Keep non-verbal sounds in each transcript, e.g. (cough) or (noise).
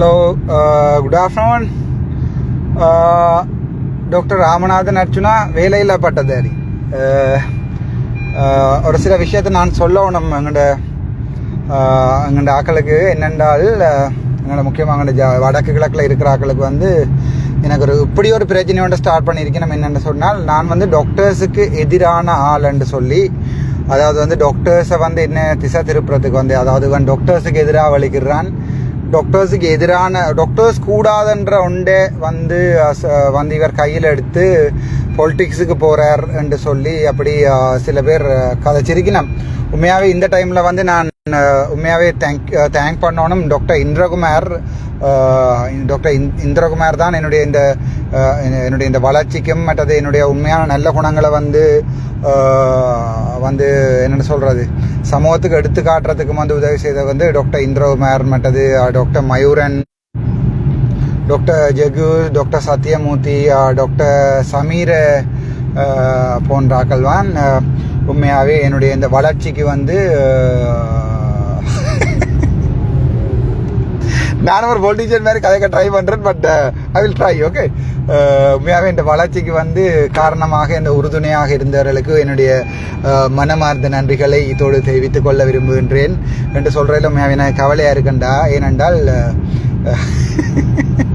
Hello good afternoon doctor Ramanathan Arjuna வேலையில்லா பட்டதாரி. Uh, uh, ஒரு சில விஷயத்தை நான் சொல்லணும் எங்கள்ட uh, எங்கள்ட ஆக்களுக்கு. என்னென்றால் எங்களோட முக்கியமாக எங்கள்ட ஜா வடக்கு கிழக்கில் இருக்கிற ஆக்களுக்கு வந்து எனக்கு ஒரு இப்படி ஒரு பிரச்சனையோட ஸ்டார்ட் பண்ணியிருக்கேன் நம்ம என்னென்னு சொன்னால் நான் வந்து டாக்டர்ஸுக்கு எதிரான ஆள்ன்னு சொல்லி அதாவது வந்து டாக்டர்ஸை வந்து என்ன திசை திருப்புறதுக்கு வந்து அதாவது வந்து டாக்டர்ஸுக்கு எதிராக வலிக்கிறான் டாக்டர்ஸுக்கு எதிரான டாக்டர்ஸ் கூடாதுன்ற ஒன்றே வந்து வந்து இவர் கையில் எடுத்து பொலிட்டிக்ஸுக்கு போகிறார் என்று சொல்லி அப்படி சில பேர் கதைச்சிருக்கினேன். கதைச்சிருக்கணும் உண்மையாகவே இந்த டைமில் வந்து நான் உண்மையாகவே தேங்க் தேங்க் பண்ணணும். டாக்டர் இந்திரகுமார் டாக்டர் இந்- இந்திரகுமார் தான் என்னுடைய இந்த என்னுடைய இந்த வளர்ச்சிக்கும் மற்றது என்னுடைய உண்மையான நல்ல குணங்களை வந்து வந்து என்னென்னு சொல்கிறது சமூகத்துக்கு எடுத்து காட்டுறதுக்கும் வந்து உதவி செய்தது வந்து டாக்டர் இந்திரகுமார் மற்றது doctor Mayuran doctor Jegu doctor Sathyamoorthy doctor Sameera போன்ற ஆக்கள்வான் உண்மையாகவே என்னுடைய இந்த வளர்ச்சிக்கு வந்து நானும் ஒரு பொலிட்டீஷியன் மாதிரி கதைக்க ட்ரை பண்ணுறேன் but I uh, will try okay uh, உண்மையாகவே இந்த வளர்ச்சிக்கு வந்து காரணமாக இந்த உறுதுணையாக இருந்தவர்களுக்கு என்னுடைய uh, மனமார்ந்த நன்றிகளை இதோடு தெரிவித்துக் கொள்ள விரும்புகின்றேன். என்று சொல்கிறதில் உண்மையாகவே நான் கவலையாக இருக்கண்டா ஏனென்றால் (laughs)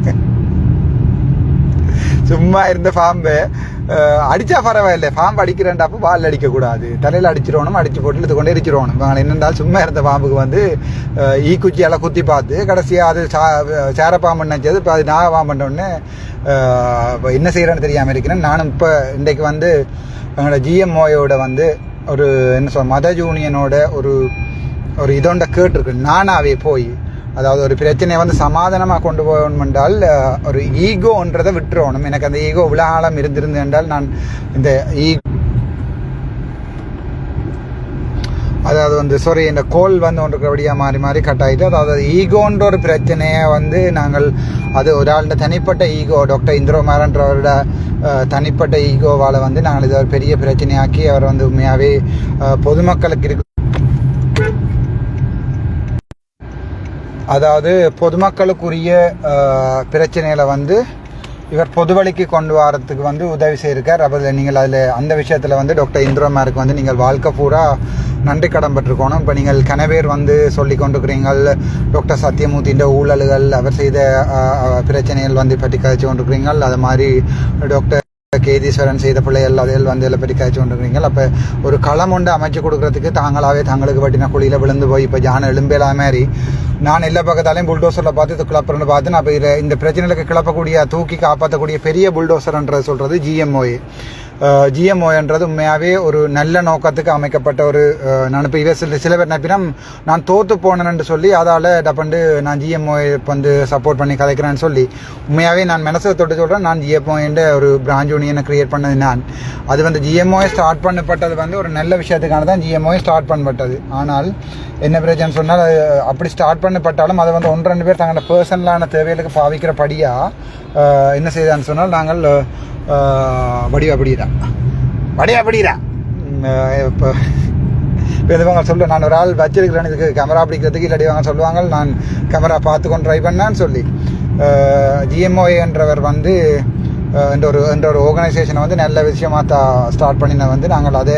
சும்மா இருந்த பாம்பு அஹ், அடிச்சா பரவாயில்லை. பாம்பு அடிக்கிறேன்டாப்போ வால் அடிக்கக்கூடாது தலையில் அடிச்சிடணும் அடிச்சு போட்டு இழுத்து கொண்டே எரிச்சிடணும் என்னென்றால் சும்மா இருந்த பாம்புக்கு வந்து அஹ், ஈ குச்சியால் குத்தி பார்த்து கடைசியாக அது சா சேர பாம்பு நினச்சது. இப்போ அது நாக பாம்புன்னொடனே என்ன செய்கிறேன்னு தெரியாமல் இருக்கிறேன். நானும் இப்போ இன்றைக்கு வந்து எங்களோட ஜிஎம்ஓயோட வந்து ஒரு என்ன சொல் மத ஜூனியனோட ஒரு ஒரு இதோண்ட கேட்டிருக்கு. நானாவே போய் அதாவது ஒரு பிரச்சனையை வந்து சமாதானமாக கொண்டு போகணும் என்றால் ஒரு ஈகோன்றதை விட்டுறணும். எனக்கு அந்த ஈகோ விழாலம் இருந்திருந்து என்றால் நான் இந்த ஈ அதாவது வந்து சாரி இந்த கோல் வந்து ஒன்றுக்கிறபடியாக மாறி மாறி கட் ஆகிட்டு அதாவது ஈகோன்ற ஒரு பிரச்சனையை வந்து நாங்கள் அது ஒரு ஆளுடைய தனிப்பட்ட ஈகோ டாக்டர் இந்திரகுமாரன்றவரோட தனிப்பட்ட ஈகோவால் வந்து நாங்கள் இதை ஒரு பெரிய பிரச்சனையாக்கி அவர் வந்து உண்மையாகவே பொதுமக்களுக்கு இருக்க அதாவது பொதுமக்களுக்குரிய பிரச்சனைகளை வந்து இவர் பொதுவழிக்கு கொண்டு வரத்துக்கு வந்து உதவி செய்திருக்கார். அப்போ நீங்கள் அதில் அந்த விஷயத்தில் வந்து டாக்டர் இந்திரமாருக்கு வந்து நீங்கள் வாழ்க்கை பூரா நன்றி கடன் பட்டிருக்கணும் இப்போ நீங்கள் கனவேர் வந்து சொல்லி கொண்டிருக்கிறீங்கள். டாக்டர் சத்யமூர்த்தின்ற ஊழல்கள் அவர் செய்த பிரச்சனைகள் வந்து பற்றி கதைச்சு கொண்டிருக்கிறீங்கள். அது மாதிரி டாக்டர் கேதீஸ்வரன் செய்த பிள்ளைகள் அதில் வந்து இதில் பெரிய காய்ச்சி கொண்டிருக்கிறீங்க அப்போ ஒரு களம் ஒன்று அமைச்சு கொடுக்கறதுக்கு தாங்களாவே தங்களுக்கு பட்டின குழியில் விழுந்து போய் இப்போ ஜான எலும்பேலா மாதிரி நான் எல்லா பக்கத்தாலையும் புல்டோசரில் பார்த்து இது கிளப்புறன்னு பார்த்து நான் இப்போ இந்த பிரச்சனைகளுக்கு கிளப்பக்கூடிய தூக்கி காப்பாற்றக்கூடிய பெரிய புல்டோசர்ன்றது சொல்கிறது ஜிஎம்ஓஏ ஜிஎம்ஓன்றது உண்மையாகவே ஒரு நல்ல நோக்கத்துக்கு அமைக்கப்பட்ட ஒரு அஹ், நான் இப்போ சில சில பேர் நப்பினம் நான் தோத்து போனேன்னு சொல்லி அதால் டப்பண்டு நான் ஜிஎம்ஓ வந்து சப்போர்ட் பண்ணி கதைக்கிறேன்னு சொல்லி உண்மையாகவே நான் மனசை தொட்டு சொல்கிறேன் நான் ஜிஎம்ஓன்ற ஒரு பிராஞ்ச் யூனியனை கிரியேட் பண்ணது நான். அது வந்து ஜிஎம்ஓ ஸ்டார்ட் பண்ணப்பட்டது வந்து ஒரு நல்ல விஷயத்துக்கான தான் ஜிஎம்ஓ ஸ்டார்ட் பண்ணப்பட்டது. ஆனால் என்ன பிரச்சனை சொன்னால் அது அப்படி ஸ்டார்ட் பண்ணப்பட்டாலும் அதை வந்து ஒன்று ரெண்டு பேர் தங்களோட பர்சனலான தேவைகளுக்கு பாவிக்கிறபடியாக என்ன செய்தான்னு சொன்னால் நாங்கள் அஹ், வடிவா படிடா வடிவா படிடா இப்போ இப்போ இதுவங்க சொல்ல நான் ஒரு ஆள் வச்சிருக்கிறேன் இதுக்கு கேமரா பிடிக்கிறதுக்கு இல்லாட்டி அவங்க சொல்லுவாங்க நான் கேமரா பார்த்து கொண்டு ட்ரை பண்ணேன்னு சொல்லி. ஜிஎம்ஓஏ என்றவர் வந்து என்ற ஒரு என்ற ஒரு ஆர்கனைசேஷனை வந்து நல்ல விஷயமா தா ஸ்டார்ட் பண்ணின வந்து நாங்கள் அதை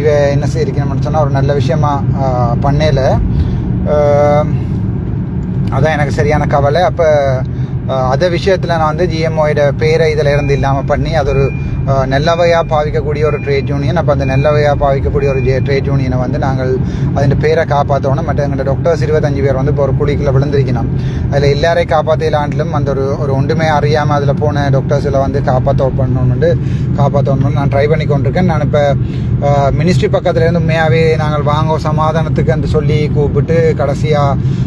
இவ என்ன செய்யிருக்கணும்னு சொன்னால் ஒரு நல்ல விஷயமா பண்ணல. அதான் எனக்கு சரியான கவலை. அப்போ அதை விஷயத்தில் நான் வந்து ஜிஎம்ஓயோட பேரை இதில் இருந்து இல்லாமல் பண்ணி அது ஒரு நல்லவையாக பாவிக்கக்கூடிய ஒரு ட்ரேட் யூனியன் அப்போ அந்த நல்லவையாக பாவிக்கக்கூடிய ஒரு ட்ரேட் யூனியனை வந்து நாங்கள் அதன் பேரை காப்பாற்றணும் மற்ற எங்களோட டாக்டர்ஸ் இருபத்தஞ்சு பேர் வந்து இப்போ ஒரு குழிக்குள்ளே விழுந்திருக்கணும். அதில் எல்லாரையும் காப்பாற்றலாண்டிலும் அந்த ஒரு ஒரு ஒன்றுமே அறியாமல் அதில் போன டாக்டர்ஸில் வந்து காப்பாற்ற பண்ணணும்னு காப்பாற்றணும்னு நான் ட்ரை பண்ணி கொண்டிருக்கேன். நான் இப்போ மினிஸ்ட்ரி பக்கத்துலேருந்து உண்மையாகவே நாங்கள் வாங்க சமாதானத்துக்கு அந்த சொல்லி கூப்பிட்டு கடைசியாக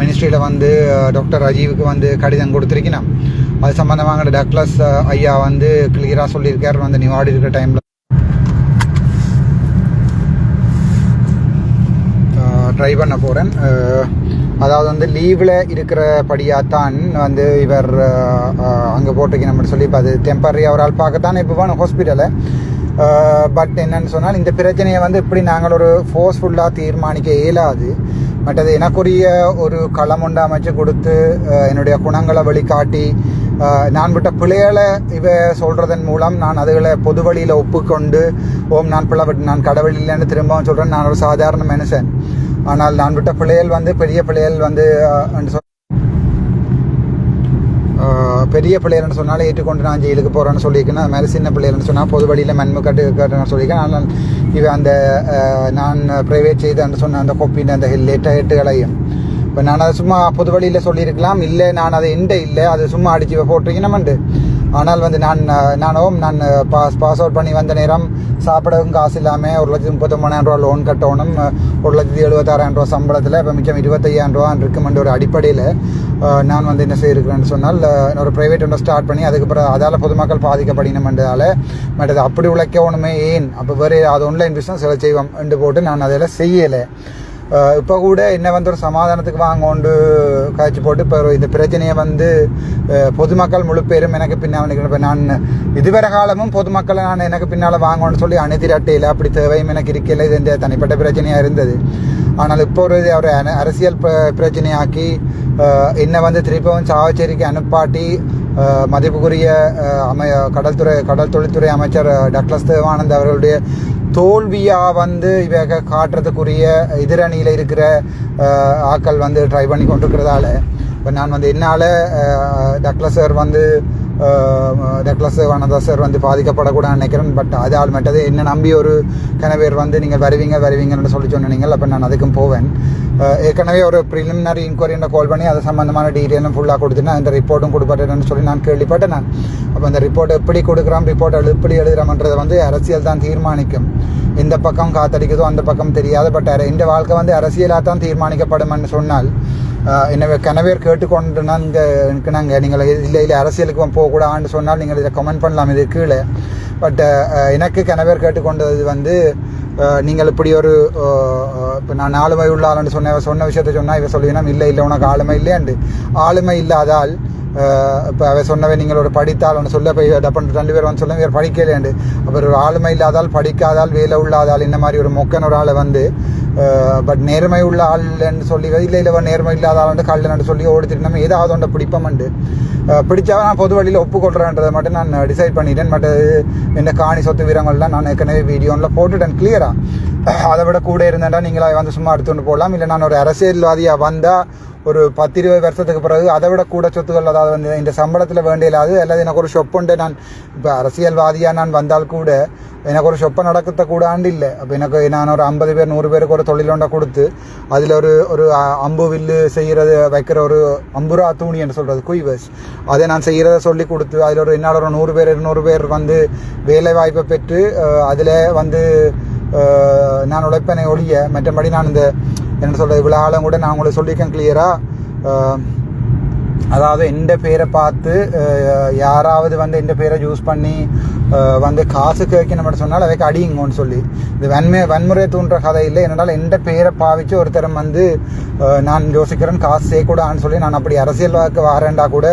மினிஸ்ட்ரியில் வந்து டாக்டர் ராஜீவுக்கு வந்து கடிதம் கொடுத்துருக்கணும். அது சம்மந்தமாக டக்ளஸ் ஐயா வந்து கிளியராக சொல்லியிருக்கார். வந்து நிவாடி இருக்கிற டைமில் ட்ரை பண்ண போகிறேன் அதாவது வந்து லீவில் இருக்கிறபடியாக தான் வந்து இவர் அங்கே போட்டிருக்கணும்னு சொல்லி இப்போ அது டெம்பரரி அவரால் பார்க்கத்தான் இப்போ வேணும் ஹாஸ்பிட்டலை பட் என்னன்னு சொன்னால் இந்த பிரச்சனையை வந்து இப்படி நாங்கள் ஒரு ஃபோர்ஸ்ஃபுல்லாக தீர்மானிக்க இயலாது. மற்றது எனக்குரிய ஒரு களம் ஒன்று அமைச்சு கொடுத்து என்னுடைய குணங்களை வழிகாட்டி நான் விட்ட பிள்ளைகளை இவ சொல்றதன் மூலம் நான் அதுகளை பொது வழியில் ஒப்புக்கொண்டு ஓம் நான் பிள்ளை விட்டு நான் கடவுள் இல்லைன்னு திரும்பவும் சொல்கிறேன் நான் ஒரு சாதாரண மனுஷன். ஆனால் நான் விட்ட பிள்ளைகள் வந்து பெரிய பிள்ளைகள் வந்து பெரிய பிள்ளைகள்னு சொன்னாலும் ஏற்றுக்கொண்டு நான் ஜெயிலுக்கு போகிறேன்னு சொல்லியிருக்கேன். அது மாதிரி சின்ன பிள்ளைகள்னு சொன்னால் பொது வழியில் மண்மு கட்டு கட்டுன்னு சொல்லியிருக்கேன். ஆனால் இவன் அந்த நான் ப்ரைவேட் செய்தேன்னு சொன்ன அந்த கொப்பின் அந்த லேட்டாக எட்டுகளையும் இப்போ நான் அதை சும்மா பொது வழியில் சொல்லியிருக்கலாம். இல்லை நான் அதை எண்ட இல்லை. அது சும்மா அடிச்சு போட்டிருக்கணும்ண்டு ஆனால் வந்து நான் நானும் நான் பாஸ் பாஸ் அவுட் பண்ணி வந்த நேரம் சாப்பிடவும் காசு இல்லாமல் ஒரு லட்சத்தி முப்பத்தொம்பதாயிரம் ரூபா லோன் கட்டணும். ஒரு லட்சத்தி எழுபத்தாறாயிரம் ரூபா சம்பளத்தில் இப்போ மிச்சம் இருபத்தையாயிரம் ரூபா இருக்குமென்ற ஒரு அடிப்படையில் நான் வந்து என்ன செய்யிருக்கிறேன்னு சொன்னால் ஒரு ப்ரைவேட் ஒன்று ஸ்டார்ட் பண்ணி அதுக்கப்புறம் அதால் பொதுமக்கள் பாதிக்கப்படணுமென்றதால் பட் அது அப்படி உழைக்க ஒன்றுமே ஏன்? அப்போ வேறு அது ஆன்லைன் பிஸ்னஸ் எல்லாம் செய்வோம் என்று போட்டு நான் அதில் செய்யலை. இப்போ கூட என்ன வந்து ஒரு சமாதானத்துக்கு வாங்கோண்டு காய்ச்சி போட்டு இப்போ இந்த பிரச்சனையை வந்து பொதுமக்கள் முழு பேரும் எனக்கு பின்னால் இப்போ நான் இதுவரை காலமும் பொதுமக்களை நான் எனக்கு பின்னால் வாங்கணும்னு சொல்லி அணைத்திரட்டையில் அப்படி தேவையும் எனக்கு இருக்கல இது இந்த தனிப்பட்ட பிரச்சனையாக இருந்தது. ஆனால் இப்போ ஒரு இது அரசியல் பிரச்சனையாக்கி என்னை வந்து திருப்பவும் சாவச்சேரிக்கு அனுப்பாட்டி மதிப்புக்குரிய அமை கடல்துறை கடல் தொழில்துறை அமைச்சர் அஹ், டக்ளஸ் தேவானந்த் அவர்களுடைய தோல்வியாக வந்து இவக காட்டுறதுக்குரிய எதிரணியில் இருக்கிற ஆக்கள் ஆட்கள் வந்து ட்ரை பண்ணி கொண்டிருக்கிறதால இப்போ நான் வந்து என்னால் டக்ளஸ் சார் வந்து டக்ளஸ் வனதா சார் வந்து பாதிக்கப்படக்கூடாதுன்னு நினைக்கிறேன். பட் அது ஆள் மட்டும் என்ன நம்பி ஒரு கணவர் வந்து நீங்கள் வருவீங்க வருவீங்கன்னு சொல்லி சொன்னீங்க அப்போ நான் அதுக்கும் போவேன். ஏற்கனவே ஒரு ப்ரிலிமினரி இன்கொயரின்னு கால் பண்ணி அது சம்மந்தமான டீட்டெயிலும் ஃபுல்லாக கொடுத்துட்டு அந்த ரிப்போர்ட்டும் கொடுப்பட்டேன்னு சொல்லி நான் கேள்விப்பட்டேன் நான். அப்போ அந்த ரிப்போர்ட் எப்படி கொடுக்குறோம் ரிப்போர்ட் எழு எப்படி எழுதுறோம்ன்றதை வந்து அரசியல் தான் தீர்மானிக்கும். இந்த பக்கம் காத்தடிக்குதோ அந்த பக்கம் தெரியாது. பட் இந்த வாழ்க்கை வந்து அரசியலாக தான் தீர்மானிக்கப்படும்னு சொன்னால் எனவே கனவேர் கேட்டுக்கொண்டு நாங்கள் நாங்கள் நீங்கள் இல்லை இல்லை அரசியலுக்கு போகக்கூடாதுன்னு சொன்னால் நீங்கள் இதை கமெண்ட் பண்ணலாம் இது கீழே. பட் எனக்கு கனவேர் கேட்டுக்கொண்டது வந்து நீங்கள் இப்படி ஒரு இப்போ நான் ஆளுமை உள்ள ஆளுன்னு சொன்ன சொன்ன விஷயத்த சொன்னால் இவன் சொல்லுவீங்கன்னா இல்லை இல்லை உனக்கு ஆளுமை இல்லையாண்டு. ஆளுமை இல்லாதால் இப்போ அவ சொன்னவை நீங்கள் ஒரு படித்தால் ஒன்று சொல்ல போய் டப்பன் ரெண்டு பேர் வந்து சொல்ல வேறு படிக்கலேண்டு அப்புறம் ஒரு ஆளுமை இல்லாதால் படிக்காதால் வேலை உள்ளாதால் இந்த மாதிரி ஒரு மொக்கன் ஒரு ஆளை வந்து பட் நேர்மை உள்ள ஆள்ன்னு சொல்லி இல்லை இல்லை நேர்மை இல்லாத ஆள் வந்து கல்லன்னு சொல்லி ஓடித்துட்டு நம்ம ஏதாவது ஒன்றை பிடிப்போம்ண்டு பிடிச்சா நான் பொது வழியில் ஒப்புக்கொள்கிறேன்றதை மட்டும் நான் டிசைட் பண்ணிட்டேன் பட் என்ன காணி சொத்து வீரங்கள்லாம் நான் ஏற்கனவே வீடியோவில் போட்டுட்டேன் கிளியராக அதை விட கூட இருந்தேன்டா நீங்களா வந்து சும்மா எடுத்துகிட்டு போகலாம் இல்லை நான் ஒரு அரசியல்வாதியாக வந்தால் ஒரு பத்து இருபது வருஷத்துக்கு பிறகு அதை விட கூட சொத்துக்கள் அதாவது வந்து இந்த சம்பளத்தில் வேண்டிய இல்லாது அல்லது எனக்கு ஒரு ஷொப்புண்டு நான் இப்போ அரசியல்வாதியாக நான் வந்தால் கூட எனக்கு ஒரு ஷொப்பை நடக்கத்த கூடாண்டு இல்லை அப்போ எனக்கு நான் ஒரு ஐம்பது பேர் நூறு பேருக்கு ஒரு தொழிலொண்டை கொடுத்து அதில் ஒரு ஒரு அம்பு வில்லு செய்கிறது வைக்கிற ஒரு அம்புரா தூணி என்று சொல்கிறது குய்வஸ் அதை நான் செய்கிறத சொல்லி கொடுத்து அதில் ஒரு என்னோட ஒரு நூறு பேர் இருநூறு பேர் வந்து வேலை வாய்ப்பை பெற்று அதில் வந்து நான் உழைப்பனை ஒழிய மற்றபடி நான் இந்த என்ன சொல்கிறது இவ்வளோ ஆளும் கூட நான் உங்களுக்கு சொல்லியிருக்கேன் கிளியராக அதாவது எந்த பேரை பார்த்து யாராவது வந்து எந்த பேரை யூஸ் பண்ணி வந்து காசு கேட்கணும் சொன்னால் அவைக்கு அடியுங்கன்னு சொல்லி. இது வன்மை வன்முறை தூண்டுற கதை இல்லை. என்னால் எந்த பேரை பாவிச்சு ஒருத்தரம் வந்து நான் யோசிக்கிறேன் காசு செய்யக்கூடாதுன்னு சொல்லி நான் அப்படி அரசியல் வாக்கு வாரேன்டா கூட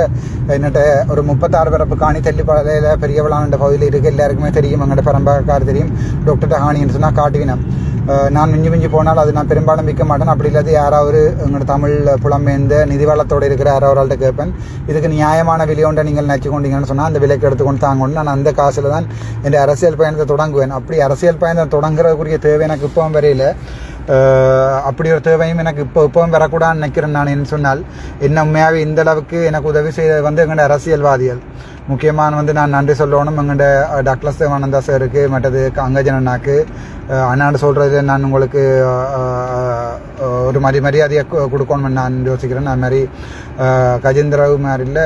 என்னட்ட ஒரு முப்பத்தாறு பிறப்பு காணி தள்ளிப்பாளையில் பெரிய விழாண்ட பகுதியில் இருக்குது எல்லாருக்குமே தெரியும். எங்கள்கிட்ட பரம்பரக்கார் தெரியும். டாக்டர் டஹானின்னு சொன்னால் காட்டுவினம் நான் மிஞ்சி மிஞ்சி போனால் அது நான் பெரும்பாலும் விற்க மாட்டேன். அப்படி இல்லாத யாராவது எங்களோட தமிழ் புலம்பெயர்ந்த நிதி வளத்தோடு இருக்கிற யாராவது கேட்பேன். இதுக்கு நியாயமான விலையோண்டை நீங்கள் நினச்சி கொண்டீங்கன்னு சொன்னால் அந்த விலைக்கு எடுத்துக்கொண்டு தாங்கணும். நான் அந்த காசில் தான் என் அரசியல் பயணத்தை தொடங்குவேன். அப்படி அரசியல் பயணத்தை தொடங்குறதுக்குரிய தேவை எனக்கு இப்போ வரையில. அப்படி ஒரு தேவையும் எனக்கு இப்போ இப்போவும் வரக்கூடாதுன்னு நினைக்கிறேன் நான் என்ன சொன்னால் என்ன உண்மையாகவே இந்த அளவுக்கு எனக்கு உதவி செய்தது வந்து எங்களோட அரசியல்வாதிகள். முக்கியமான வந்து நான் நன்றி சொல்லணும். எங்கள்ட டாக்டர் தேவானந்தா சாருக்கு மற்றது அங்கஜனண்ணாக்கு அண்ணாண்டு சொல்கிறது நான் உங்களுக்கு ஒரு மாதிரி மரியாதையை கொடுக்கணும்னு நான் யோசிக்கிறேன். அது மாதிரி அஹ், கஜேந்திரவு மாதிரில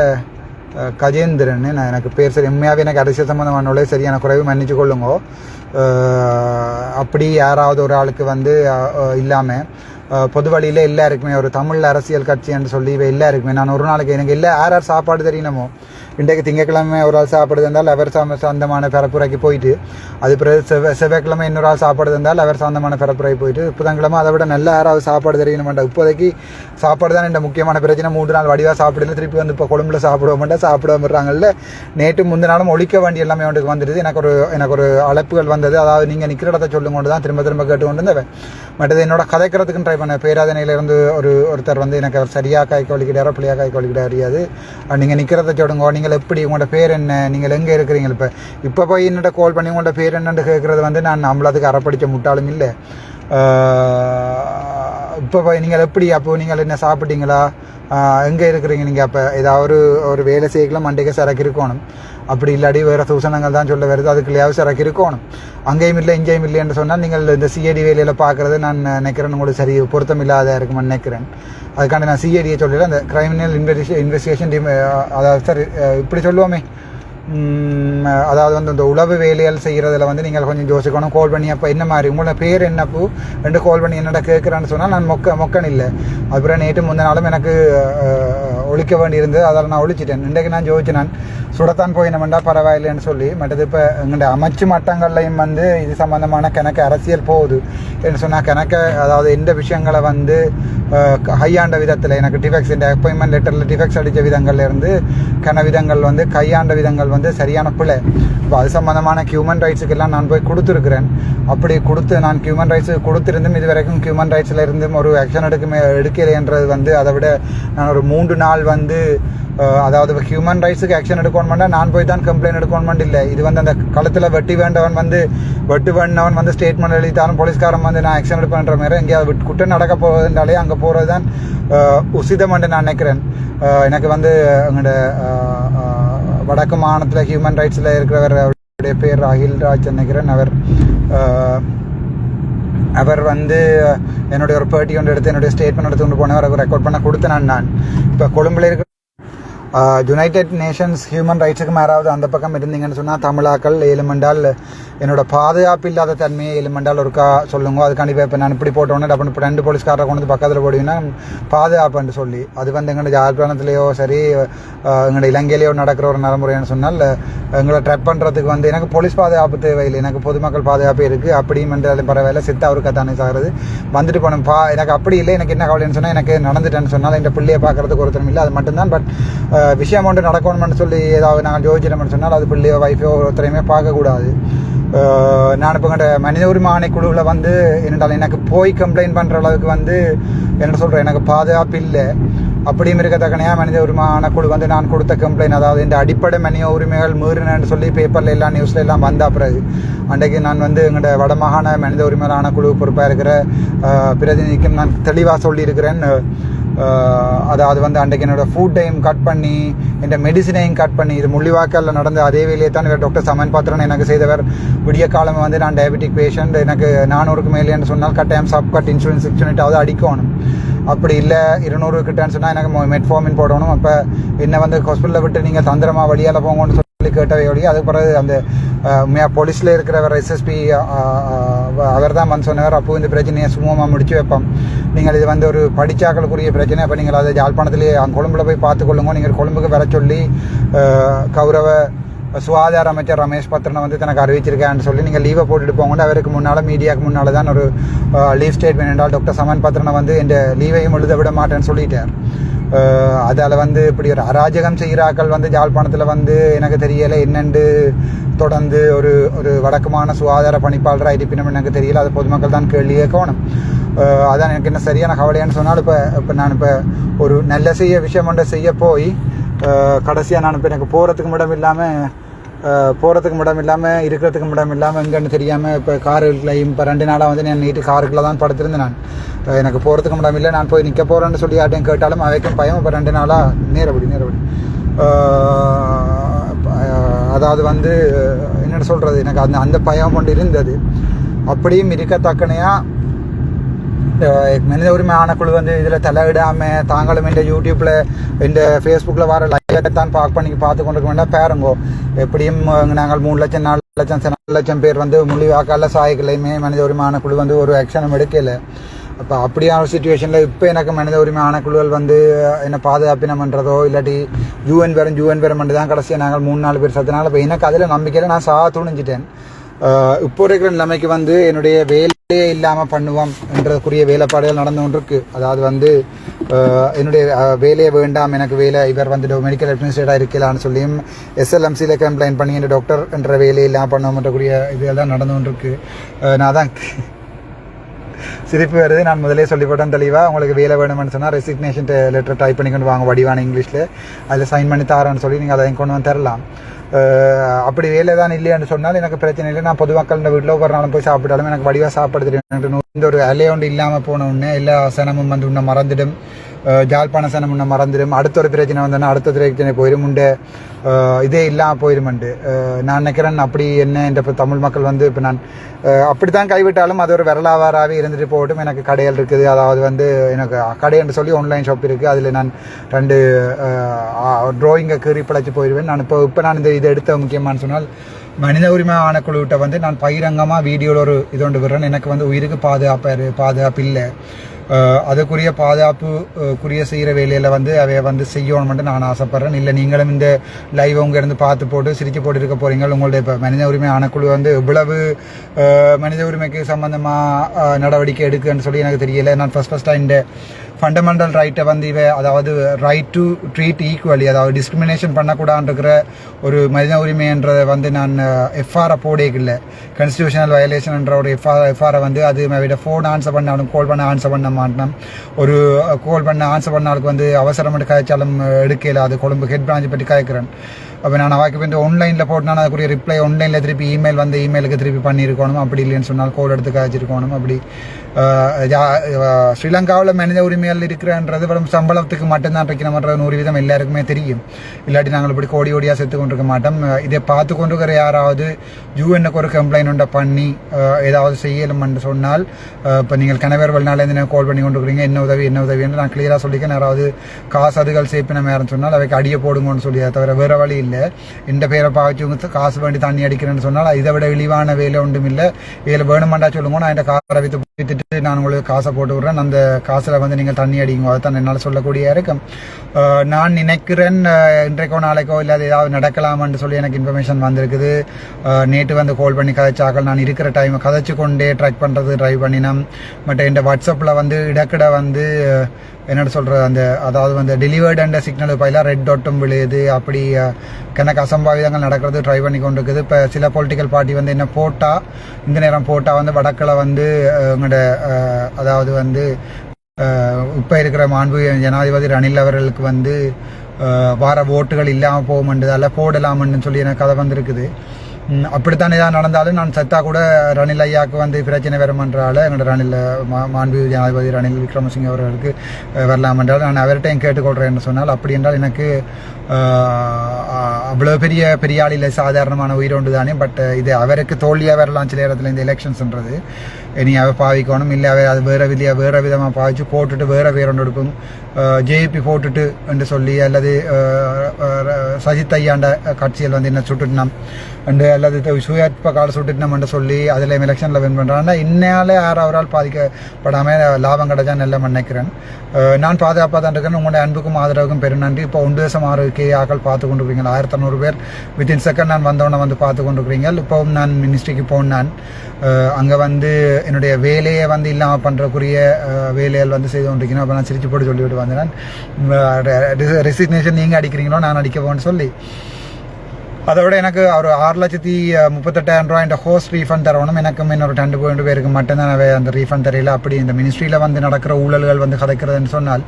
கஜேந்திரன் நான் எனக்கு பேர் சரி உண்மையாகவே எனக்கு அரசியல் சம்மந்தமானவளே சரியான குறைவு மன்னிச்சு கொள்ளுங்கோ அப்படி யாராவது ஒரு ஆளுக்கு வந்து இல்லாமல் பொது வழியில் எல்லாருக்குமே ஒரு தமிழ் அரசியல் கட்சி என்று சொல்லி இவை எல்லாருக்குமே நான் ஒரு நாளைக்கு எனக்கு எல்லா யார் யார் சாப்பாடு தெரியணுமோ இன்றைக்கு திங்கக்கிழமை ஒரு ஆள் சாப்பிடுது இருந்தால் அவர் சாம சொந்தமான பரப்புரைக்கு போயிட்டு அது பிறகு செவ்வாய் செவ்வாய்க்கிழமை இன்னொரு ஆள் சாப்பாடு இருந்தால் அவர் சொந்தமான பரப்புரை போயிட்டு புதன்கிழமை அதை விட நல்ல யாராவது சாப்பாடு தெரியணும் இப்போதைக்கு சாப்பாடு தான் இந்த முக்கியமான பிரச்சனை. மூன்று நாள் வடிவாக சாப்பிடல திருப்பி வந்து இப்போ கொழும்புல சாப்பிட மாட்டா சாப்பிட வந்துடுறாங்கல்ல நேற்று முந்தின நாளும் ஒழிக்க வேண்டிய எல்லாமே அவனுக்கு வந்துடுது. எனக்கு ஒரு எனக்கு ஒரு அழைப்புகள் வந்தது. அதாவது நீங்கள் நிற்கிற இடத்த சொல்லும் கொண்டு தான் திரும்ப திரும்ப கேட்டு கொண்டு இருந்தவன் மற்றது என்னோட கதைக்கிறதுக்கு ட்ரை பண்ண பேராதனையிலேருந்து ஒரு ஒருத்தர் வந்து எனக்கு சரியாக காய்க்க வலிக்கிட்டாரோ பிள்ளையாக காய்க்க வலிக்கிட்டார் நீங்கள் நிற்கிறத சொல்லுங்க. நீங்கள் எப்படி உங்களோட பேர் என்ன? நீங்கள் எங்கே இருக்கிறீங்க இப்போ? இப்போ போய் என்னோட கால் பண்ணி உங்களோட பேர் என்னன்னு கேட்குறது வந்து நான் நம்மளதுக்கு அறப்படிச்ச முட்டாளும் இல்லை. இப்போ போய் நீங்கள் எப்படி? அப்போ நீங்கள் என்ன சாப்பிட்டீங்களா? எங்கே இருக்கிறீங்க நீங்கள் அப்போ? ஏதாவது ஒரு ஒரு வேலை செய்யலாம் மண்டைக்கு சரக்கு இருக்கணும். அப்படி இல்லாடி வேறு சூசனங்கள் தான் சொல்ல வருது. அதுக்குள்ளேயாவது சரக்கு இருக்கணும். அங்கேயும் இல்லை இங்கேயும் இல்லைன்னு சொன்னால் நீங்கள் இந்த சிஐடி வேலையில் பார்க்குறது நான் நினைக்கிறேன். உங்களுக்கு சரி பொருத்தம் இல்லாத இருக்குமென்னு நினைக்கிறேன். அதுக்காண்டி நான் சிஏடியை சொல்லல அந்த கிரைமினல் இன்வெஸ்டிகே இன்வெஸ்டிகேஷன் டீம் அதாவது சார் இப்படி சொல்லுவோமே. அதாவது வந்து இந்த உளவு வேலைகள் செய்கிறதுல வந்து நீங்கள் கொஞ்சம் யோசிக்கணும் கால் பண்ணி அப்போ என்ன மாதிரி உங்களோட பேர் என்னப்போ ரெண்டு கால் பண்ணி என்னடா கேட்குறான்னு சொன்னால் நான் மொக்க மொக்கன் இல்லை அப்புறம் நேற்று முந்தின நாளும் எனக்கு ஒழிக்க வேண்டியிருந்தது. அதில் நான் ஒழிச்சிட்டேன். இன்றைக்கு நான் ஜோதிச்சு நான் சுடத்தான் போயினமெண்டா பரவாயில்லைன்னு சொல்லி மற்றது இப்போ எங்கள்கிட்ட அமைச்சு மட்டங்கள்லையும் வந்து இது சம்மந்தமான கணக்கு அரசியல் போகுது என்று சொன்னால் கணக்கு அதாவது எந்த விஷயங்களை வந்து கையாண்ட விதத்தில் எனக்கு டிஃபெக்ஸ் இந்த அப்பாயின்மெண்ட் லெட்டரில் டிஃபெக்ஸ் அடித்த விதங்கள்லேருந்து கன விதங்கள் வந்து கையாண்ட விதங்கள் வந்து சரியான பிள்ளை இப்போ அது சம்மந்தமான ஹியூமன் ரைட்ஸுக்கெல்லாம் நான் போய் கொடுத்துருக்குறேன். அப்படி கொடுத்து நான் ஹியூமன் ரைட்ஸு கொடுத்துருந்தும் இது வரைக்கும் ஹியூமன் ரைட்ஸில் இருந்தும் ஒரு ஆக்ஷன் எடுக்க எடுக்கலைன்றது வந்து அதை விட நான் ஒரு மூன்று நாள் வந்து அதாவது ஹியூமன் ரைட்ஸுக்கு ஆக்ஷன் எடுக்கணுமெண்டா நான் போய் தான் கம்ப்ளைண்ட் எடுக்கணுமெண்ட் இல்லை. இது வந்து அந்த களத்தில் வெட்டி வேண்டவன் வந்து வெட்டு வேண்டவன் வந்து ஸ்டேட்மெண்ட் எழுதித்தாலும் போலீஸ்காரன் வந்து நான் ஆக்ஷன் எடுப்பேன்ற மாதிரி எங்கேயாவது விட்டு- குற்றம் நடக்க போவதுனாலே அங்கே போகிறது தான் உசிதம் என்று நான் நினைக்கிறேன். எனக்கு வந்து எங்களோட வடக்கு மாநிலத்தில் ஹியூமன் ரைட்ஸில் இருக்கிறவர் அவருடைய பேர் அகில் ராஜ் நினைக்கிறேன். அவர் அவர் வந்து என்னுடைய ஒரு பேட்டி கொண்டு எடுத்து என்னுடைய ஸ்டேட்மெண்ட் எடுத்து கொண்டு போனவர் அவர் ரெக்கார்ட் பண்ண கொடுத்தேன் நான் இப்போ கொழும்புல இருக்க யுனைடெட் நேஷன்ஸ் ஹியூமன் ரைட்ஸுக்கு மேலாவது அந்த பக்கம் இருந்தீங்கன்னு சொன்னால் தமிழாக்கள் ஏழுமண்டால் என்னோட பாதுகாப்பு இல்லாத தன்மையை ஏழுமண்டால் ஒருக்கா சொல்லுங்க அதுக்காண்டி இப்போ நான் இப்படி போட்டோன்னே டப்புனு இப்போ ரெண்டு போலீஸ்காரரை கொண்டு வந்து பக்கத்தில் போடுவீங்கன்னா பாதுகாப்புன்னு சொல்லி. அது வந்து எங்களோட யாழ்ப்பாணத்துலேயோ சரி எங்களோட இலங்கையிலேயோ நடக்கிற ஒரு நடைமுறைன்னு சொன்னால் எங்களை ட்ரெப் பண்ணுறதுக்கு வந்து எனக்கு போலீஸ் பாதுகாப்பு தேவையில்லை. எனக்கு பொதுமக்கள் பாதுகாப்பு இருக்குது அப்படியும் என்றாலும் பரவாயில்ல. சித்த அவருக்கு தானே சாகிறது. வந்துட்டு போனோம். பா எனக்கு அப்படி இல்லை. எனக்கு என்ன கவலைன்னு சொன்னால் எனக்கு நடந்துட்டேன்னு சொன்னால் இந்த பிள்ளையை பார்க்கறதுக்கு ஒருத்தரும் இல்லை. அது மட்டும்தான். பட் விஷயம் ஒன்று நடக்கணும்னு சொல்லி ஏதாவது நாங்கள் ஜோதிச்சிட்டோம்னு சொன்னால் அது பிள்ளையோ வைஃபோ ஒருத்தரையுமே பார்க்கக்கூடாது. நான் இப்போ எங்கள்கிட்ட மனித உரிமை ஆணைக்குழுவில் வந்து என்னென்றால் எனக்கு போய் கம்ப்ளைண்ட் பண்ணுற அளவுக்கு வந்து என்ன சொல்கிறேன் எனக்கு பாதுகாப்பு இல்லை அப்படியும் இருக்கத்தக்கனையா மனித உரிமை ஆணைக்குழு வந்து நான் கொடுத்த கம்ப்ளைண்ட் அதாவது இந்த அடிப்படை மனித உரிமைகள் மீறினேன்னு சொல்லி பேப்பரில் எல்லாம் நியூஸில் எல்லாம் வந்த பிறகு அன்றைக்கு நான் வந்து எங்களோட வடமாகாண மனித உரிமை ஆணைக்குழு பொறுப்பாக இருக்கிற பிரதிநிதிக்கும் நான் தெளிவாக சொல்லியிருக்கிறேன் அதாவது வந்து அன்றைக்கு என்னோட ஃபுட்டையும் கட் பண்ணி இந்த மெடிசினையும் கட் பண்ணி இது முள்ளிவாக்கல்ல நடந்த அதே வேலையை தான் இவர் டாக்டர் சமன் பாத்திரன் எனக்கு செய்தவர். விடிய காலம் வந்து நான் டயபெட்டிக் பேஷண்ட் எனக்கு நானூறுக்கு மேலேன்னு சொன்னால் கட்டாயம் சப் கட் இன்சூரன்ஸ் சிக்ஸ் யூனிட்டாவது அடிக்கணும். அப்படி இல்லை இருநூறு கிட்டன்னு சொன்னால் எனக்கு மெட்ஃபார்மின் போடணும். அப்போ என்ன வந்து ஹாஸ்பிட்டலில் விட்டு நீங்கள் தந்திரமாக வழியால் போங்கன்னு சொல்லி அதுக்கு பிறகு அந்த போலீஸில் இருக்கிறவர் எஸ்எஸ்பி அவர் தான் வந்து சொன்னவர் அப்போ இந்த பிரச்சனையை சுமூகமாக முடிச்சு வைப்போம். நீங்கள் இது வந்து ஒரு படிச்சாக்களுக்குரிய பிரச்சனை. அப்போ நீங்கள் அதை யாழ்ப்பாணத்திலேயே அங்கே கொழும்புல போய் பார்த்துக்கொள்ளுங்க. நீங்கள் கொழும்புக்கு வர சொல்லி கௌரவ சுகாதார அமைச்சர் ரமேஷ் பத்ரனை வந்து தனக்கு அறிவிச்சிருக்கேன்னு சொல்லி நீங்கள் லீவை போட்டுட்டு போங்க அவருக்கு முன்னால் மீடியாவுக்கு முன்னால் தான் ஒரு லீவ் ஸ்டேட்மெண்ட் என்றால் டாக்டர் சமன் பத்ரனை வந்து இந்த லீவையும் எழுத விட மாட்டேன்னு சொல்லிட்டார். அதால் வந்து இப்படி ஒரு அராஜகம் செய்கிறாக்கள் வந்து யாழ்ப்பாணத்தில் வந்து எனக்கு தெரியலை என்னென்று தொடர்ந்து ஒரு ஒரு வடக்குமான சுகாதார பணிப்பாளராக இருப்பினும் எனக்கு தெரியல அது பொதுமக்கள் தான் கேள்வி கேட்கணும். அதான் எனக்கு என்ன சரியான கவலையான்னு சொன்னால் இப்போ இப்போ நான் இப்போ ஒரு நல்ல செய்ய விஷயம் ஒன்றை செய்ய போய் கடைசியாக நான் இப்போ எனக்கு போகிறதுக்கு இடம் இல்லாமல் போகிறதுக்கு இடம் இல்லாமல் இருக்கிறதுக்கு இடம் இல்லாமல் எங்கன்னு தெரியாமல் இப்போ காருக்குள்ளையும் இப்போ ரெண்டு நாளாக வந்து நான் நீட்டு காருக்குள்ளே தான் படுத்திருந்தேன் நான். எனக்கு போகிறதுக்கு இடம் இல்லை நான் போய் நிற்க போகிறேன்னு சொல்லி யார்ட்டையும் கேட்டாலும் அவைக்கும் பயம். இப்போ ரெண்டு நாளாக நேரப்படி நேரப்படி. அதாவது வந்து என்ன சொல்கிறது எனக்கு அந்த அந்த பயம் கொண்டு இருந்தது. அப்படியும் இருக்கத்தக்கனையாக மனித உரிமை ஆணைக்குழு வந்து இதில் தலையிடாமல் தாங்களும் இந்த யூடியூப்பில் இந்த ஃபேஸ்புக்கில் வர லைக்கை தான் பார்க் பண்ணி பார்த்து கொண்டு இருக்க வேண்டாம் பேருங்கோ. எப்படியும் நாங்கள் மூணு லட்சம் நாலு லட்சம் நாலு லட்சம் பேர் வந்து முள்ளிவாக்கால சாய்க்கலையுமே மனித உரிமை ஆணைக்குழு வந்து ஒரு ஆக்ஷனும் எடுக்கலை. அப்போ அப்படியான சுச்சுவேஷனில் இப்போ எனக்கு மனித உரிமை ஆணைக்குழுக்கள் வந்து என்ன பாதுகாப்பினம் பண்ணுறதோ இல்லாட்டி ஜூஎன் பெரும் ஜூஎன் வரும் தான் கடைசியாக நாங்கள் மூணு நாலு பேர் சத்தினால இப்போ எனக்கு அதில் நம்பிக்கையில் நான் சா துணிஞ்சிட்டேன் இப்போ இருக்கிற நிலைமைக்கு வந்து என்னுடைய வேலையே இல்லாமல் பண்ணுவோம் என்றதுக்குரிய வேலைப்பாடுகள் நடந்து கொண்டிருக்கு. அதாவது வந்து என்னுடைய வேலையை வேண்டாம் எனக்கு வேலை இவர் வந்து மெடிக்கல் அட்மினிஸ்ட்ரேட்டாக இருக்கலாம்னு சொல்லியும் எஸ்எல்எம்சியில் கம்ப்ளைண்ட் பண்ணி என் டாக்டர் என்ற வேலையை இல்லாமல் பண்ணுவோம்ன்றக்கூடிய இதெல்லாம் நடந்து கொண்டிருக்கு. நான் தான் சிரிப்பு வருது. நான் முதலே சொல்லிவிட்டேன் தெளிவாக உங்களுக்கு வேலை வேணும்னு சொன்னால் ரெசிக்னேஷன் லெட்டர் டைப் பண்ணி கொண்டு வாங்க. வடிவான இங்கிலீஷில் அதில் சைன் பண்ணி தரேன்னு சொல்லி நீங்கள் அதை கொண்டு வந்து தரலாம். அப்படி வேலை தான் இல்லைன்னு சொன்னால் எனக்கு பிரச்சனை இல்லை. நான் பொதுமக்கள் வீட்டில் ஒவ்வொரு நாளும் போய் சாப்பிட்டாலும் எனக்கு வடிவாக சாப்பிட தெரியும் இந்த ஒரு அலைய இல்லாமல் போன உடனே எல்லா சனமும் வந்து உன்னை மறந்துடும். ஜாழ்ப்பாண சனம் உன்னை மறந்துடும். அடுத்த ஒரு பிரச்சனை வந்தோன்னா அடுத்த பிரச்சனை போயிடும். உண்டு இதே இல்லாமல் போயிருமெண்டு. நான் நினைக்கிறேன் அப்படி என்ன என்ற இப்போ தமிழ் மக்கள் வந்து இப்போ நான் அப்படி அப்படித்தான் கைவிட்டாலும் அது ஒரு வரலாறாகவே இருந்துட்டு போகட்டும். எனக்கு கடைகள் இருக்குது. அதாவது வந்து எனக்கு கடைன்னு சொல்லி ஆன்லைன் ஷாப் இருக்குது அதில் நான் ரெண்டு ட்ராயிங்கை கீறி பிழைச்சி போயிடுவேன் நான் இப்போ இப்போ நான் இந்த இதை எடுத்த முக்கியமானு சொன்னால் மனித உரிமை ஆணைக்குழுவிட்ட வந்து நான் பகிரங்கமாக வீடியோவில் ஒரு இது கொண்டு விடுறேன். எனக்கு வந்து உயிருக்கு பாதுகாப்பு பாதுகாப்பு இல்லை. அதுக்குரிய பாதுகாப்பு குறிய குரிய செய்கிற வேலையில் வந்து அவைய வந்து செய்யணும்ட்டு நான் ஆசைப்பட்றேன். இல்லை நீங்களும் இந்த லைவ் உங்க இருந்து பார்த்து போட்டு சிரிச்சு போட்டு இருக்க போறீங்க. உங்களுடைய இப்போ மனித உரிமை ஆணைக்குழு வந்து எவ்வளவு மனித உரிமைக்கு சம்பந்தமாக நடவடிக்கை எடுக்குன்னு சொல்லி எனக்கு தெரியல. நான் ஃபர்ஸ்ட் ஃபஸ்ட்டாக இந்த ஃபண்டமெண்டல் ரைட்டை வந்து இவ அதாவது ரைட் டு ட்ரீட் ஈக்குவலி அதாவது டிஸ்கிரிமினேஷன் பண்ணக்கூடாதுன்ற ஒரு மனித உரிமைன்றதை வந்து நான் எஃப்ஆரை போடேக்கில்லை. கான்ஸ்டியூஷனல் வயலேஷன்ன்ற ஒரு எஃப்ஆர் எஃப்ஆரை வந்து அது விட ஃபோன் ஆன்சர் பண்ணாலும் கால் பண்ண ஆன்சர் பண்ண மாட்டேன். ஒரு கால் பண்ண ஆன்சர் பண்ணாலுக்கு வந்து அவசரம் கதைச்சாலும் எடுக்கல அது கொழும்பு ஹெட் பிரான்ச் பற்றி காய்க்கிறேன் அப்போ நான் அவாக்கு வந்து ஆன்லைனில் போட்டேன்னா அதுக்குரிய ரிப்ளை ஆன்லைனில் திருப்பி இமெயில் வந்து இமெயிலுக்கு திருப்பி பண்ணியிருக்கணும். அப்படி இல்லைன்னு சொன்னால் கோல் எடுத்து காய்ச்சிருக்கணும் அப்படி ஸ்ரீலங்காவில் மனித உரிமை உரிமைகள் இருக்கிறன்றது வெறும் சம்பளத்துக்கு மட்டும்தான் இருக்கிறோம்ன்றது நூறு விதம் எல்லாருக்குமே தெரியும். இல்லாட்டி நாங்கள் இப்படி கோடி கோடியாக செத்து கொண்டிருக்க மாட்டோம். இதை பார்த்து கொண்டிருக்கிற யாராவது யூஎன்னுக்கு ஒரு கம்ப்ளைண்ட் உண்டை பண்ணி ஏதாவது செய்யலும்னு சொன்னால் இப்போ நீங்கள் கணவர் வெளிநாளேருந்து கால் பண்ணி கொண்டிருக்கிறீங்க என்ன உதவி என்ன உதவின்னு நான் கிளியராக சொல்லிக்கேன் யாராவது காசு அதுகள் சேப்பின யாருன்னு சொன்னால் அவைக்கு அடியை போடுங்கன்னு சொல்லி அதை தவிர வேறு வழி இல்லை. இந்த பேரை பாய்ச்சி காசு வேண்டி தண்ணி அடிக்கிறேன்னு சொன்னால் இதை விட இழிவான வேலை ஒன்றும் இல்லை. இதில் வேணுமாண்டா சொல்லுங்க நான் இந்த காரை வைத்து வித்துட்டு நான் உங்களுக்கு காசை போட்டு விட்றேன். அந்த காசில் வந்து நீங்கள் தண்ணி அடிங்க அதுதான் என்னால் சொல்லக்கூடிய இருக்கும் நான் நினைக்கிறேன் இன்றைக்கோ நாளைக்கோ இல்லாத ஏதாவது நடக்கலாமான்னு சொல்லி எனக்கு இன்ஃபர்மேஷன் வந்திருக்குது. நேற்று வந்து கால் பண்ணி கதைச்சாக்கள் நான் இருக்கிற டைம் கதைச்சு கொண்டே ட்ராக் பண்ணுறது ட்ரைவ் பண்ணினேன். பட் இந்த வாட்ஸ்அப்பில் வந்து இடக்கிட வந்து அஹ், என்னோட சொல்கிறது அந்த அதாவது அந்த டெலிவர்டு அண்ட் சிக்னல் பயிலாக ரெட் டாட்டும் விழுது அப்படி கணக்கு அசம்பாவிதங்கள் நடக்கிறது ட்ரை பண்ணி கொண்டு இருக்குது இப்போ சில பொலிட்டிக்கல் பார்ட்டி வந்து என்ன போட்டால் இந்த நேரம் போட்டால் வந்து வடக்கில் வந்து உங்களோட அதாவது வந்து இப்போ இருக்கிற மாண்பு ஜனாதிபதி ரணில் அவர்களுக்கு வந்து வார ஓட்டுகள் இல்லாமல் போகுமென்றதால போடலாம்னு சொல்லி எனக்கு கதை வந்திருக்குது. அப்படித்தான் ஏதாவது நடந்தாலும் நான் சத்தா கூட ரணில் ஐயாவுக்கு வந்து பிரச்சனை வருமென்றால எங்களோட ரணில் மா- மாண்பு ஜனாதிபதி ரணில் விக்ரமசிங்க அவர்களுக்கு வரலாம் என்றால் நான் அவர்கிட்டையும் கேட்டுக்கொள்கிறேன் என்று சொன்னால் அப்படி என்றால் எனக்கு அவ்வளோ பெரிய பெரிய ஆள் இல்லை சாதாரணமான உயிரோண்டு தானே பட் இது அவருக்கு தோல்வியாக வரலாம் சில இடத்துல இந்த எலெக்ஷன்ஸ்ன்றது இனி அவர் பாவிக்கணும் இல்லை அவர் அது வேறு விதியாக வேறு விதமாக பாவிச்சு போட்டுட்டு வேறு வேற ஒன்று ஜேபி போட்டுட்டு என்று சொல்லி அல்லது சஜித் ஐயாண்ட கட்சியில் வந்து என்ன சுட்டுட்டினோம் அண்டு அல்லது சுயற்ப கால சுட்டுட்டினோம் என்று சொல்லி அதில் எலெக்ஷனில் வின் பண்ணுறாங்கன்னா இன்னையால யார் அவரால் பாதிக்கப்படாமல் லாபம் கிடைச்சா நல்ல நினைக்கிறேன் நான் பாதுகாப்பாக தான் இருக்கிறேன் உங்களுடைய அன்புக்கும் ஆதரவுக்கும் பெரும் நன்றி இப்போ ஒன்று தேசம் ஆறு கே ஆக்கள் பார்த்து கொண்டு இருக்கிறீங்க ஆயிரத்தி அறநூறு பேர். வித்தின் செகண்ட் நான் வந்தவொடனே வந்து பார்த்து கொண்டு இருக்கிறீங்க இப்போவும் நான். மினிஸ்ட்ரிக்கு போனேன் அங்கே வந்து என்னுடைய வேலையை வந்து இல்லாமல் பண்ணுறக்குரிய வேலைகள் வந்து செய்து கொண்டிருக்கணும் அப்போ நான் சிரிச்சு போட்டு சொல்லிவிட்டு வந்தேன் ரெசிக்னேஷன் நீங்கள் அடிக்கிறீங்களோ நான் அடிக்கவோன்னு சொல்லி. அதை விட எனக்கு ஒரு ஆறு லட்சத்தி முப்பத்தெட்டாயிரம் ரூபாய் இந்த ஹோஸ்ட் ரீஃபண்ட் தரணும். எனக்கும் இன்னொரு ரெண்டு பாயிண்ட் பேருக்கு மட்டும்தான் அந்த ரீஃபண்ட் தெரியல. அப்படி இந்த மினிஸ்ட்ரியில் வந்து நடக்கிற ஊழல்கள் வந்து கதைக்கிறதுன்னு சொன்னால்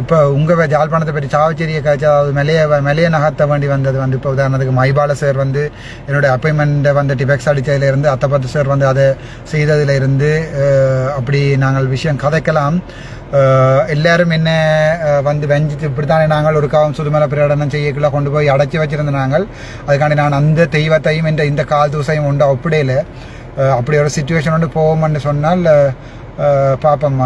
இப்போ உங்கள் ஜாழ்ப்பாணத்தை பற்றி சாவச்சேரியை காய்ச்சி அதாவது மெலைய மெலைய நகர்த்த வேண்டி வந்தது வந்து இப்போ உதாரணத்துக்கு மைபால சார் வந்து என்னுடைய அப்பாயின்மெண்ட்டை வந்து டிபெக்ஸ் அடித்ததுலேருந்து அத்தப்பத்து சார் வந்து அதை செய்ததிலிருந்து அப்படி நாங்கள் விஷயம் கதைக்கலாம். எல்லாரும் என்ன வந்து வெஞ்சிட்டு இப்படித்தானே நாங்கள் ஒரு காவம் சுதுமலை பிரகடனம் செய்யக்குள்ள கொண்டு போய் அடைச்சி வச்சிருந்த நாங்கள். அதுக்காண்டி நான் அந்த தெய்வத்தையும் இந்த இந்த கால் தூசையும் உண்டு அப்படியில அப்படி ஒரு சுச்சுவேஷன் வந்து போவோம்னு சொன்னால் பார்ப்போம்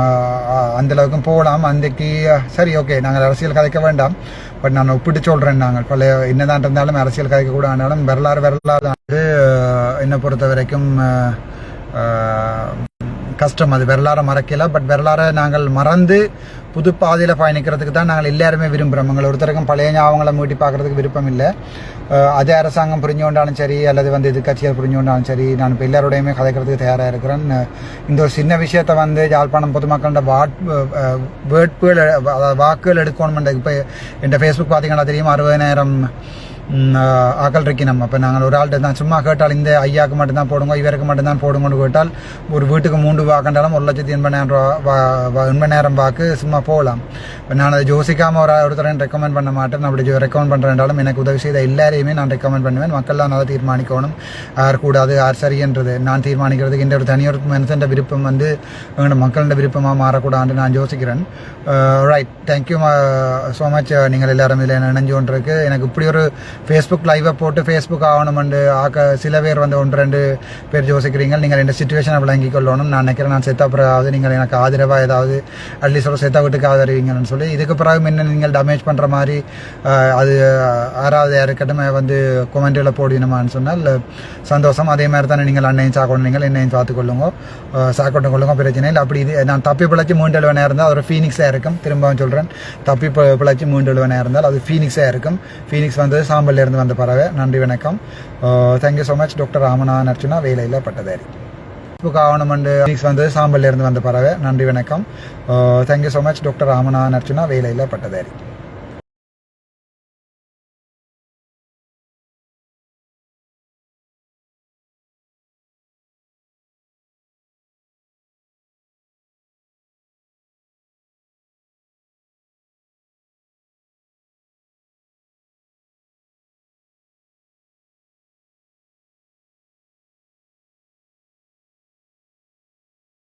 அந்தளவுக்கும் போகலாம் அன்றைக்கு சரி ஓகே நாங்கள் அரசியல் கதைக்க வேண்டாம் பட் நான் ஒப்பிட்டு சொல்கிறேன் நாங்கள் பல என்னதான் இருந்தாலும் அரசியல் கதைக்க கூட ஆனாலும் வரலாறு வரலாறு வந்து என்னை பொறுத்த வரைக்கும் கஷ்டம். அது வரலாறை மறக்கல. பட் வரலாறை நாங்கள் மறந்து புது பாதையில் பயணிக்கிறதுக்கு தான் நாங்கள் எல்லாருமே விரும்புகிறோம் எங்களை ஒருத்தருக்கும் பழைய ஞாபகங்களை மூட்டி பார்க்கறதுக்கு விருப்பம் இல்லை அதே அரசாங்கம் புரிஞ்சு கொண்டாலும் சரி அல்லது வந்து இது கட்சிகள் புரிஞ்சு கொண்டாலும் சரி நான் இப்போ எல்லாரோடையுமே கதைக்கிறதுக்கு தயாராக இருக்கிறேன். இந்த ஒரு சின்ன விஷயத்தை வந்து யாழ்ப்பாணம் பொதுமக்களோட வாட் வேட்புகள் அதாவது வாக்குகள் எடுக்கணும் இப்போ என் ஃபேஸ்புக் பார்த்தீங்கன்னா தெரியும் அறுபதாயிரம் ம், நம்ம ஆக்கள் இருக்கணும் அப்போ நாங்கள் ஒரு ஆள்கிட்ட தான் சும்மா கேட்டால் இந்த ஐயாவுக்கு மட்டும்தான் போடுங்க இவருக்கு மட்டும்தான் போடுங்கன்னு கேட்டால் ஒரு வீட்டுக்கு மூன்று வாக்கண்டாலும் ஒரு லட்சத்தி எண்பதாயிரம் ரூபா வா- நேரம் வாக்கு சும்மா போகலாம். இப்போ நான் அதை யோசிக்காமல் ஒரு ஒருத்தரையும் ரெக்கமெண்ட் பண்ண மாட்டேன். அப்படி ரெக்கமெண்ட் பண்ணுறேன்றாலும் எனக்கு உதவி செய்த எல்லாரையுமே நான் ரெக்கமெண்ட் பண்ணுவேன். மக்கள் தான் அதை தீர்மானிக்கணும். யார் கூடாது யார் சரின்றது நான் தீர்மானிக்கிறதுக்கு இந்த ஒரு தனியொரு மனுஷன் விருப்பம் வந்து எங்களோட மக்களோட விருப்பமாக மாறக்கூடாதுன்னு நான் யோசிக்கிறேன். ரைட் தேங்க்யூ ஸோ மச் நீங்கள் எல்லாரும் இதில் நினைஞ்சு கொண்டிருக்கு. எனக்கு இப்படி ஒரு ஃபேஸ்புக் லைவை போட்டு ஃபேஸ்புக் ஆகணுமெண்டு. ஆக்க சில பேர் வந்து ஒன்று ரெண்டு பேர் யோசிக்கிறீங்க. நீங்கள் ரெண்டு சுச்சுவேஷனை விளங்கி கொள்ளணும். நான் நினைக்கிறேன் நான் செத்த பிறகு நீங்கள் எனக்கு ஆதரவாக ஏதாவது அட்லீஸ்ட் ஒரு செத்த வீட்டுக்கு ஆதரிவீங்கன்னு சொல்லி இதுக்கு பிறகு முன்ன நீங்கள் டேமேஜ் பண்ணுற மாதிரி அது ஆறாவது யாருக்கட்டுமே வந்து கொமெண்டில் போடணுமான்னு சொன்னால் சந்தோஷம். அதே மாதிரி தானே நீங்கள் அன்னையும் சாக்கணும் நீங்கள் என்னையும் பார்த்துக்கொள்ளுங்க சாக்கொண்டு கொள்ளுங்க பிரச்சனை இல்லை. அப்படி இது நான் தப்பி பிழைச்சி மூன்று எழுவனாக இருந்தால் ஒரு ஃபீனிக்ஸாக இருக்கும். திரும்பவும் சொல்கிறேன் தப்பி பி- பிழைச்சி மூன்று எழுவனாக இருந்தால் அது ஃபீனிக்ஸாக இருக்கும். ஃபீனிக்ஸ் வந்து சாம்பல் இருந்து வந்த பறவை நன்றி வணக்கம். Thank you so much doctor Ramanathan Archuna வேலையில் பட்டதாரி. இப்போ ஆவணமண்டு ஃபீனிக்ஸ் வந்தது சாம்பல்ல இருந்து வந்த பறவை நன்றி வணக்கம். Thank you so much doctor Ramanathan Archuna வேலையில் பட்டதாரி.